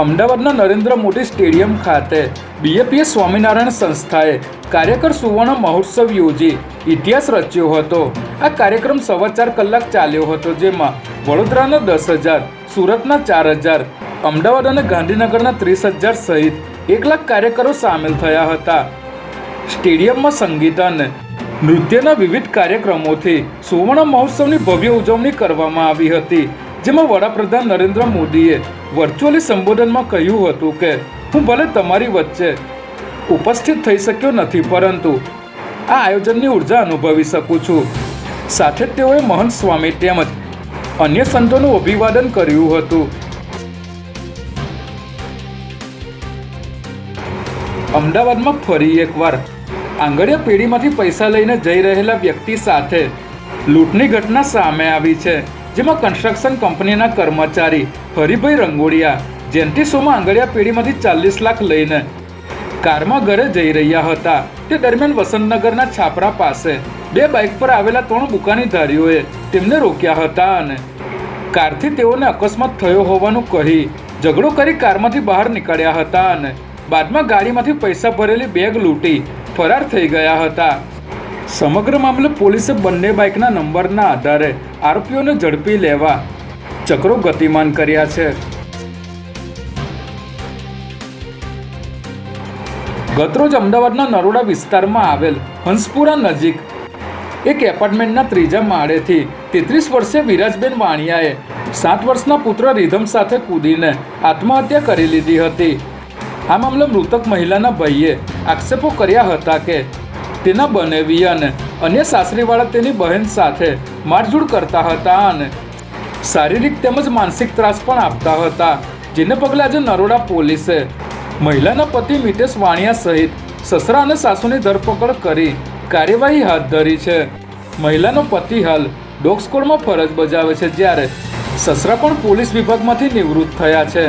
અમદાવાદના નરેન્દ્ર મોદી સ્ટેડિયમ ખાતે બીએપીએ સ્વામિનારાયણ સંસ્થાએ કાર્યકર સુવર્ણ મહોત્સવ યોજી ઇતિહાસ રચ્યો હતો. આ કાર્યક્રમ સવા ચાર કલાક ચાલ્યો હતો, જેમાં વડોદરાના દસ હજાર, સુરતના ચાર હજાર અમદાવાદ અને ગાંધીનગરના ત્રીસ હજાર સહિત એક લાખ કાર્યકરો સામેલ થયા હતા. સ્ટેડિયમમાં સંગીત અને નૃત્યના વિવિધ કાર્યક્રમોથી સુવર્ણ મહોત્સવની ભવ્ય ઉજવણી કરવામાં આવી હતી. જેમાં વડાપ્રધાન નરેન્દ્ર મોદીએ વર્ચ્યુઅલી સંબોધનમાં કહ્યું હતું કે, હું ભલે તમારી વચ્ચે ઉપસ્થિત થઈ શક્યો નથી, પરંતુ આ આયોજનની ઊર્જા અનુભવી શકું છું. સાથે તેઓએ મહંત સ્વામી તેમજ અન્ય સંતોનું અભિવાદન કર્યું હતું. અમદાવાદમાં ફરી એકવાર. આંગળીયા પેઢીમાંથી પૈસા લઈને જઈ રહેલા વ્યક્તિ સાથે લૂંટની ઘટના સામે આવી છે, જેમાં કન્સ્ટ્રક્શન કંપનીના કર્મચારી હરિભાઈ રંગોળિયા જેન્ટિસોમાં આંગળીયા પેઢીમાંથી ચાલીસ લાખ લઈને કારમાં ઘરે જઈ રહ્યા હતા. તે દરમિયાન વસંતનગરના છાપરા પાસે બે બાઇક પર આવેલા ત્રણ દુકાનીધારીઓએ તેમને રોક્યા હતા અને કારથી તેઓને અકસ્માત થયો હોવાનું કહી ઝઘડો કરી કારમાંથી બહાર નીકળ્યા હતા અને બાદમાં ગાડીમાંથી પૈસા ભરેલી બેગ લૂંટી ફરાર થઈ ગયા હતા. સમગ્ર મામલે પોલીસે બંને બાઇકના નંબરના આધારે આરોપીઓને ઝડપી લેવા ચક્રો ગતિમાન કર્યા છે. ગતરોજ અમદાવાદના નરોડા વિસ્તારમાં આવેલ હંસપુરા નજીક એક એપાર્ટમેન્ટના ત્રીજા માળેથી તેત્રીસ વર્ષીય વિરાજબેન વાણિયાએ સાત વર્ષના પુત્ર રીધમ સાથે કૂદીને આત્મહત્યા કરી લીધી હતી. આ મામલે મૃતક મહિલાના ભાઈએ આક્ષેપો કર્યા હતા કે તેના બનેવી અને અન્ય સાસરીવાળા તેની બહેન સાથે મારઝૂડ કરતા હતા અને શારીરિક તેમજ માનસિક ત્રાસ પણ આપતા હતા, જેને પગલે આજે નરોડા પોલીસે મહિલાના પતિ મિતેશ વાણિયા સહિત સસરા અને સાસુની ધરપકડ કરી કાર્યવાહી હાથ ધરી છે. મહિલાનો પતિ હાલ ડોગ સ્કોડમાં ફરજ બજાવે છે, જ્યારે સસરા પણ પોલીસ વિભાગમાંથી નિવૃત્ત થયા છે.